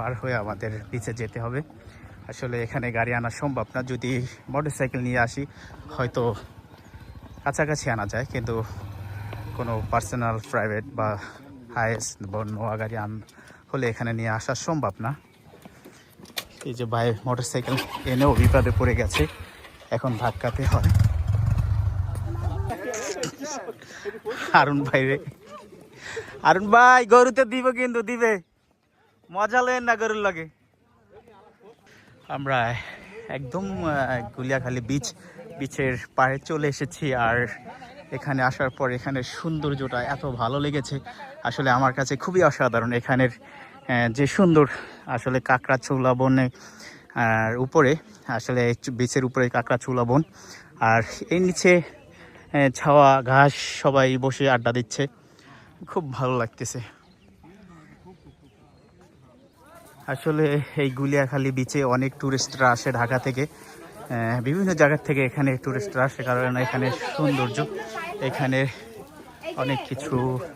পার হয়ে আমাদের বিচে যেতে হবে। আসলে এখানে গাড়ি আনা সম্ভব না। যদি মোটর সাইকেল নিয়ে আসি, হয়তো কাছাকাছি আনা যায়, কিন্তু কোনো পার্সোনাল প্রাইভেট বা হাইয়েস্ট বা নোয়া গাড়ি আন হলে এখানে নিয়ে আসা সম্ভব না। এই যে ভাই মোটর সাইকেল এনেও বিপদে পড়ে গেছে। এখন ধাক্কাতে হয়। আরুন ভাই রে। আরুণ ভাই, গরুতে দিব কিন্তু, দিবে। মজা লেন না গরুর লাগে। আমরা একদম গুলিয়াখালী বিচ বিচের পাড়ে চলে এসেছি আর এখানে আসার পর এখানের সৌন্দর্যটা এত ভালো লেগেছে। আসলে আমার কাছে খুবই অসাধারণ এখানের যে সুন্দর আসলে কাঁকড়া চৌলা বনে, আর উপরে আসলে বিচের উপরে কাঁকড়া চৌলা বন। আর এর নিচে ছাওয়া ঘাস সবাই বসে আড্ডা দিচ্ছে। খুব ভালো লাগতেছে। আসলে এই গুলিয়াখালী বিচে অনেক টুরিস্টরা আসে ঢাকা থেকে। বিভিন্ন জায়গার থেকে এখানে টুরিস্টরা আসে কারণ এখানে সৌন্দর্য। এখানে অনেক কিছু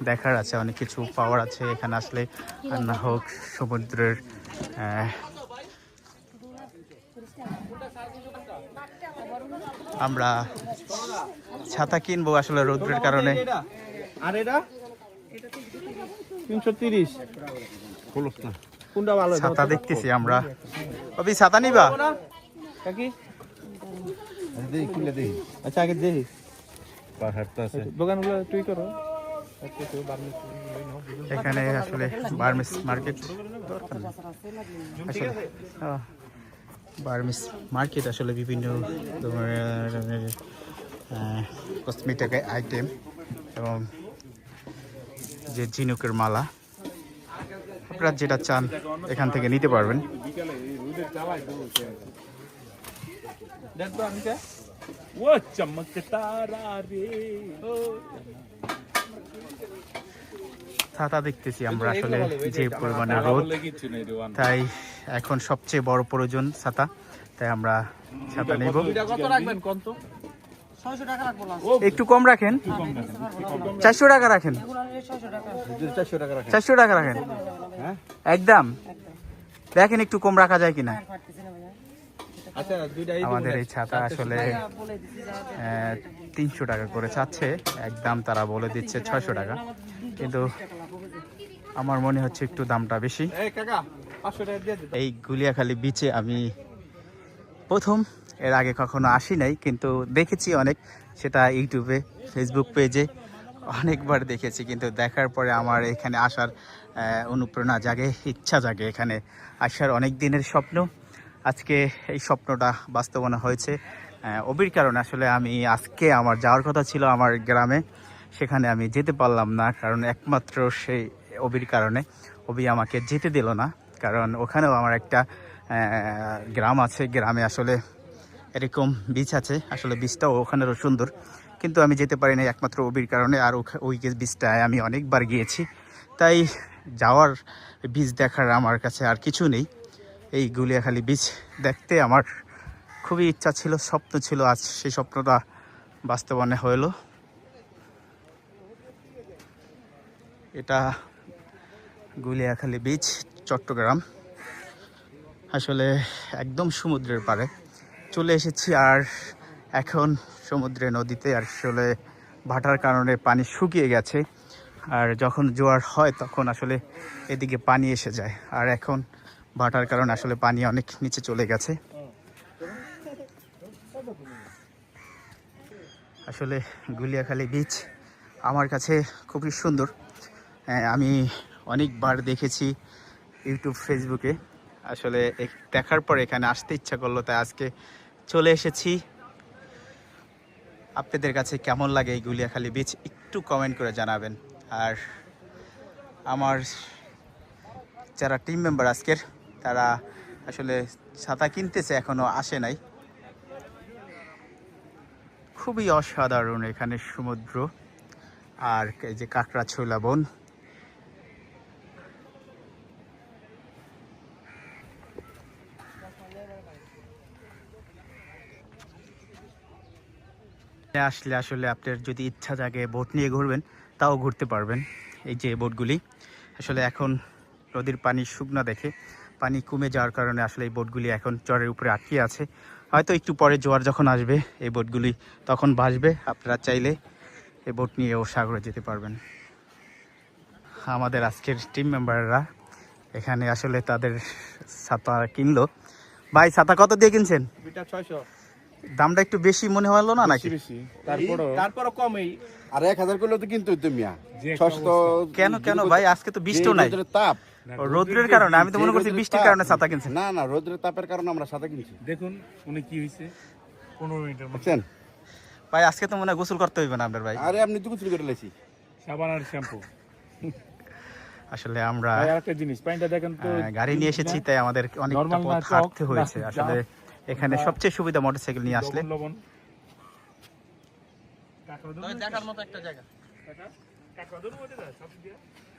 দেখার আছে অনেক কিছু পাওয়ার আছে। এখানে আসলে আর না হোক সমুদ্রের আমরা ছাতা কিনবো আসলে রৌদ্রের কারণে। আর এটা? তিনশো তিরিশ। না। কোনটা ভালো ছাতা দেখতেছি আমরা। অবি ছাতা নিবা? কাকি দেখি খুলে দেখি আচ্ছা আগে দেখি। পাহাড়টা আছে। দোকানগুলো তুই করো। এখানে আসলে বার্মিস মার্কেট দরকার আসলে বার্মিস মার্কেট আসলে বিভিন্ন ধরনের কসমেটিক আইটেম এবং যে ঝিনুকের মালা আপনারা যেটা চান, এখান থেকে নিতে পারবেন। ছাতা দেখতেছি আমরা আসলে যে পরিমাণে রোদ। তাই এখন সবচেয়ে বড় প্রয়োজন ছাতা। তাই আমরা ছাতা নেব। একটু কম রাখেন। চারশো টাকা রাখেন। চারশো টাকা রাখেন। একদম? দেখেন একটু কম রাখা যায় কিনা। আচ্ছা আমাদের এই ছাতা আসলে তিনশো টাকা করে চাচ্ছে একদম তারা বলে দিচ্ছে ছয়শো টাকা। কিন্তু আমার মনে হচ্ছে একটু দামটা বেশি। এই গুলিয়াখালী বিচে আমি প্রথম এর আগে কখনো আসি নাই কিন্তু দেখেছি অনেক। সেটা ইউটিউবে ফেসবুক পেজে অনেকবার দেখেছি কিন্তু দেখার পরে আমার এখানে আসার অনুপ্রেরণা জাগে, ইচ্ছা জাগে এখানে আসার অনেক দিনের স্বপ্ন। আজকে এই স্বপ্নটা বাস্তবায়ন হয়েছে। অবির কারণে আসলে আমি আজকে আমার যাওয়ার কথা ছিল আমার গ্রামে। সেখানে আমি যেতে পারলাম না, কারণ একমাত্র সেই অবির কারণে। অবি আমাকে যেতে দিল না, কারণ ওখানেও আমার একটা গ্রাম আছে। গ্রামে আসলে এরকম বিচ আছে। আসলে বিচটাও ওখানেরও সুন্দর। কিন্তু আমি যেতে পারি না একমাত্র ওবির কারণে। আর ওই বিচটায় আমি অনেকবার গিয়েছি। তাই যাওয়ার বিচ দেখার আমার কাছে আর কিছু নেই। এই গুলিয়াখালি বিচ দেখতে আমার খুবই ইচ্ছা ছিল, স্বপ্ন ছিল, আজ সেই স্বপ্নটা বাস্তবায়নে হলো। এটা গুলিয়াখালী বিচ চট্টগ্রাম। আসলে একদম সমুদ্রের পাড়ে। চলে এসেছি আর এখন সমুদ্রে নদীতে আসলে ভাটার কারণে পানি শুকিয়ে গেছে। আর যখন জোয়ার হয় তখন আসলে এদিকে পানি এসে যায়। আর এখন ভাটার কারণে আসলে পানি অনেক নিচে চলে গেছে। আসলে গুলিয়াখালী বিচ আমার কাছে খুবই সুন্দর। হ্যাঁ, আমি অনেকবার দেখেছি ইউটিউব ফেসবুকে আসলে দেখার পর এখানে আসতে ইচ্ছা করল তাই আজকে চলে এসেছি। আপনাদের কাছে কেমন লাগে এই গুলিয়াখালী বিচ একটু কমেন্ট করে জানাবেন। আর আমার যারা টিম মেম্বার আজকের, তারা আসলে ছাতা কিনতেছে, এখনও আসে নাই। খুবই অসাধারণ এখানে সমুদ্র আর এই যে কাঁকড়া ছোলা বন। আসলে আসলে আপনার যদি ইচ্ছা জাগে বোট নিয়ে ঘুরবেন। তাও ঘুরতে পারবেন এই যে বোটগুলি। আসলে এখন নদীর পানি শুকনো দেখে, পানি কমে যাওয়ার কারণে আসলে এই বোটগুলি এখন চরের উপরে আটকে আছে। হয়তো একটু পরে জোয়ার যখন আসবে, এই বোটগুলি তখন ভাসবে। আপনারা চাইলে এই বোট নিয়েও সাগরে যেতে পারবেন। আমাদের আজকের টিম মেম্বাররা এখানে আসলে তাদের ছাতা কিনলো। ভাই, ছাতা কত দিয়ে কিনছেন? ছয়শো। দামটা একটু বেশি মনে হলো না নাকি? বেশি। তারপরও? তারপরও কমই। আর এক হাজার করলে তো কিন্তু কেন কেন ভাই? আজকে তো বৃষ্টিও নাই। তাপ। রৌদ্রের কারণে। আমি তো মনে করছি বৃষ্টির কারণে ছাতা কিনছেন না না রোদ্রের তাপের কারণে আমরা সাথে কিনছি। দেখুন উনি কি হয়েছে পনেরো মিনিটের মধ্যে। বুঝছেন ভাই আজকে তো মনে হয় গোসল করতে হইবে না আপনার ভাই। আরে আপনি তো কিছু করে লেছি সাবান আর শ্যাম্পু। আসলে আমরা আর একটা জিনিস পানিটা দেখেন তো গাড়ি নিয়ে এসেছি তাই আমাদের অনেকটা না পথ হাঁটতে হয়েছে। আসলে এখানে সবচেয়ে সুবিধা মোটরসাইকেল নিয়ে আসলে। দেখার মতো একটা জায়গা।